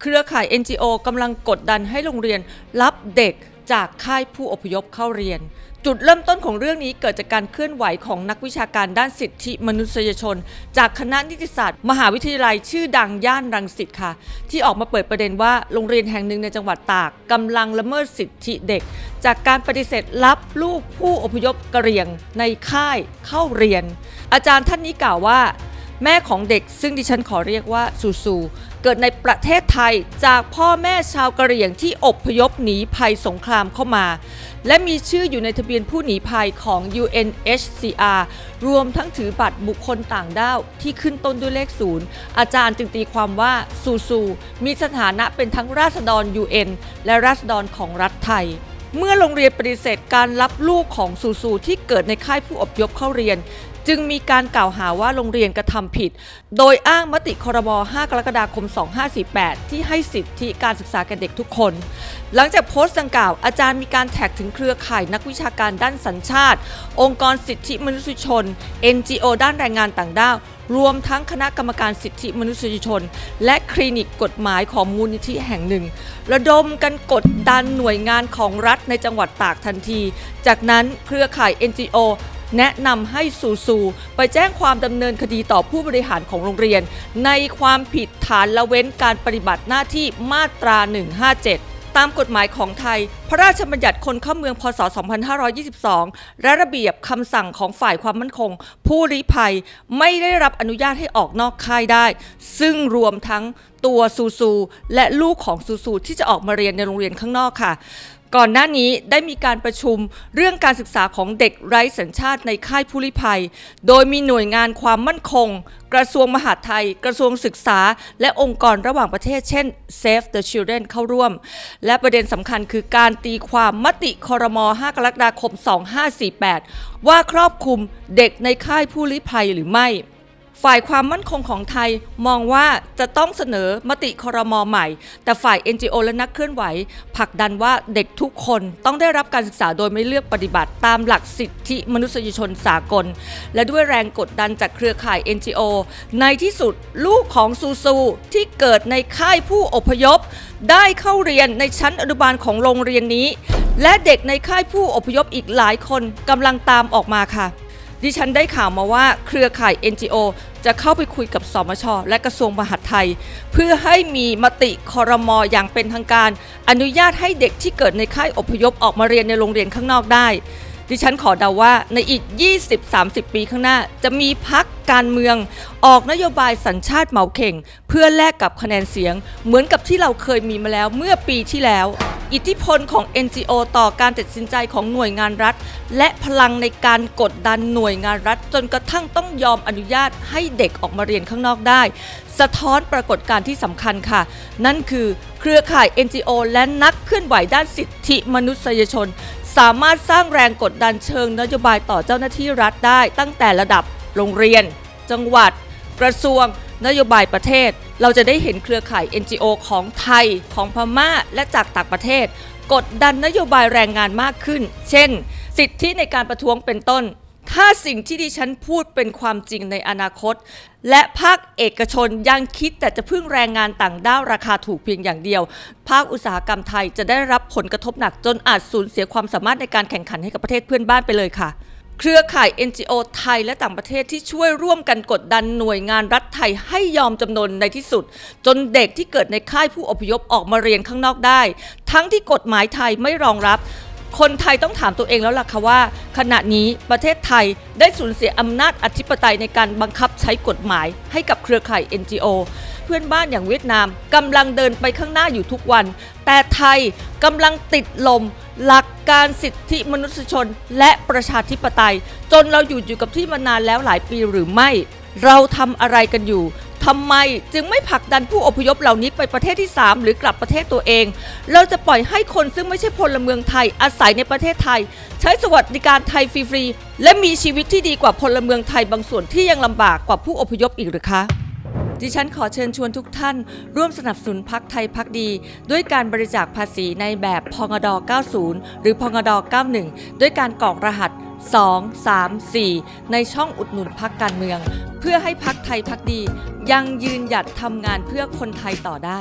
เครือข่าย NGO กำลังกดดันให้โรงเรียนรับเด็กจากค่ายผู้อพยพเข้าเรียน จุดเริ่มต้นของเรื่องนี้เกิดจากการเคลื่อนไหวของนักวิชาการด้านสิทธิมนุษยชน จากคณะนิติศาสตร์ มหาวิทยาลัยชื่อดังย่านรังสิตค่ะ ที่ออกมาเปิดประเด็นว่าโรงเรียนแห่งหนึ่งในจังหวัดตากกำลังละเมิดสิทธิเด็ก จากการปฏิเสธรับลูกผู้อพยพกะเหรี่ยง ในค่ายเข้าเรียน อาจารย์ท่านนี้กล่าวว่าแม่ของเด็กซึ่งดิฉันขอเรียกว่าซูซู เกิดในประเทศไทยจากพ่อแม่ชาวกะเหรี่ยงที่อพยพหนีภัยสงครามเข้ามา และมีชื่ออยู่ในทะเบียนผู้หนีภัยของ UNHCR รวมทั้งถือบัตรบุคคลต่างด้าวที่ขึ้นต้นด้วยเลขศูนย์อาจารย์จึงตีความว่าซูซูมีสถานะเป็นทั้งราษฎร UN และราษฎรของรัฐไทยเมื่อโรงเรียนปฏิเสธการรับลูกของซูซูที่เกิดในค่ายผู้อพยพเข้าเรียน จึงมีการกล่าวหาว่าโรงเรียนกระทำผิด โดยอ้างมติครม5กรกฎาคม 2548 ที่ให้สิทธิการศึกษาแก่เด็กทุกคน หลังจากโพสต์ดังกล่าว อาจารย์มีการแท็กถึงเครือข่ายนักวิชาการด้านสัญชาติ องค์กรสิทธิมนุษยชน NGO ด้านแรงงานต่างด้าวรวมทั้งคณะกรรมการสิทธิมนุษยชน และคลินิกกฎหมายของมูลนิธิแห่งหนึ่ง ระดมกันกดดันหน่วยงานของรัฐในจังหวัดตากทันที จากนั้นเครือข่าย NGO แนะนำให้ซูซูไปแจ้งความดำเนินคดีต่อผู้บริหารของโรงเรียน ในความผิดฐานละเว้นการปฏิบัติหน้าที่มาตรา 157ตามกฎหมายของไทย พระราชบัญญัติคนเข้าเมือง พศ 2522 และระเบียบคำสั่งของฝ่ายความมั่นคง ผู้ลี้ภัยไม่ได้รับอนุญาตให้ออกนอกค่ายได้ ซึ่งรวมทั้งตัวซูซู และลูกของซูซูที่จะออกมาเรียนในโรงเรียนข้างนอกค่ะ ก่อนหน้านี้ได้มีการประชุมเรื่องการศึกษาของเด็กไร้สัญชาติในค่ายผู้ลี้ภัย โดยมีหน่วยงานความมั่นคง กระทรวงมหาดไทย กระทรวงศึกษา และองค์กรระหว่างประเทศ เช่น Save the Children เข้าร่วม และประเด็นสำคัญคือการตีความมติคอรมอ5 กรกฎาคม 2548 ว่าครอบคลุมเด็กในค่ายผู้ลี้ภัยหรือไม่ ฝ่ายความมั่นคงของไทยมองว่าจะต้องเสนอมติครมใหม่ แต่ฝ่าย NGO และนักเคลื่อนไหวผลักดันว่าเด็กทุกคนต้องได้รับการศึกษาโดยไม่เลือกปฏิบัติ ตามหลักสิทธิมนุษยชนสากล และด้วยแรงกดดันจากเครือข่าย NGO ในที่สุดลูกของซูซูที่เกิดในค่ายผู้อพยพ ได้เข้าเรียนในชั้นอนุบาลของโรงเรียนนี้ และเด็กในค่ายผู้อพยพอีกหลายคนกำลังตามออกมาค่ะ ดิฉันได้ข่าวมาว่าเครือข่าย NGO จะเข้าไปคุยกับสมช และกระทรวงมหาดไทย เพื่อให้มีมติคอรมออย่างเป็นทางการ อนุญาตให้เด็กที่เกิดในค่ายอพยพออกมาเรียนในโรงเรียนข้างนอกได้ ดิฉันขอเดาว่าในอีก 20-30 ปีข้างหน้า จะมีพักการเมือง ออกนโยบายสัญชาติเหมาเข่ง เพื่อแลกกับคะแนนเสียง เหมือนกับที่เราเคยมีมาแล้วเมื่อปีที่แล้ว อิทธิพลของ NGO ต่อการตัดสินใจของหน่วยงานรัฐ และพลังในการกดดันหน่วยงานรัฐ จนกระทั่งต้องยอมอนุญาตให้เด็กออกมาเรียนข้างนอกได้ สะท้อนปรากฏการณ์ที่สำคัญค่ะ นั่นคือเครือข่าย NGO และนักเคลื่อนไหวด้านสิทธิมนุษยชน สามารถสร้างแรงกดดันเชิงนโยบายต่อเจ้าหน้าที่รัฐได้ ตั้งแต่ระดับโรงเรียน จังหวัด กระทรวง นโยบายประเทศ เราจะได้เห็นเครือข่าย NGO ของไทย ของพม่า และจากต่างประเทศ กดดันนโยบายแรงงานมากขึ้น เช่น สิทธิในการประท้วงเป็นต้น ถ้าสิ่งที่ดิฉันพูดเป็นความจริงในอนาคต และภาคเอกชนยังคิดแต่จะพึ่งแรงงานต่างด้าวราคาถูกเพียงอย่างเดียว ภาคอุตสาหกรรมไทยจะได้รับผลกระทบหนักจนอาจสูญเสียความสามารถในการแข่งขันให้กับประเทศเพื่อนบ้านไปเลยค่ะ เครือข่าย NGO ไทยและต่างประเทศที่ช่วยร่วมกันกดดันหน่วยงานรัฐไทยให้ยอมจำนนในที่สุด จนเด็กที่เกิดในค่ายผู้อพยพออกมาเรียนข้างนอกได้ ทั้งที่กฎหมายไทยไม่รองรับ คนไทยต้องถามตัวเองแล้วล่ะค่ะว่า ขณะนี้ประเทศไทยได้สูญเสียอำนาจอธิปไตยในการบังคับใช้กฎหมาย ให้กับเครือข่าย NGO เพื่อนบ้านอย่างเวียดนามกำลังเดินไปข้างหน้าอยู่ทุกวัน แต่ไทยกำลังติดลม หลักการสิทธิมนุษยชน และประชาธิปไตย จนเราอยู่อยู่กับที่มานานแล้วหลายปีหรือไม่ เราทำอะไรกันอยู่ ทำไมจึงไม่ผลักดันผู้อพยพเหล่านี้ไปประเทศที่ 3 หรือกลับประเทศตัวเอง เราจะปล่อยให้คนซึ่งไม่ใช่พลเมืองไทยอาศัยในประเทศไทย ใช้สวัสดิการไทยฟรีๆและมีชีวิตที่ดีกว่าพลเมืองไทยบางส่วนที่ยังลำบากกว่าผู้อพยพอีกหรือคะดิฉันขอเชิญชวนทุกท่าน ร่วมสนับสนุนพักไทยพักดี ด้วยการบริจาคภาษีในแบบพงด90 หรือพงด91 ด้วยการกรอกรหัส 2 3 4 ในช่องอุดหนุนพักการเมือง เพื่อให้พักไทยพักดี ยังยืนหยัดทำงานเพื่อคนไทยต่อได้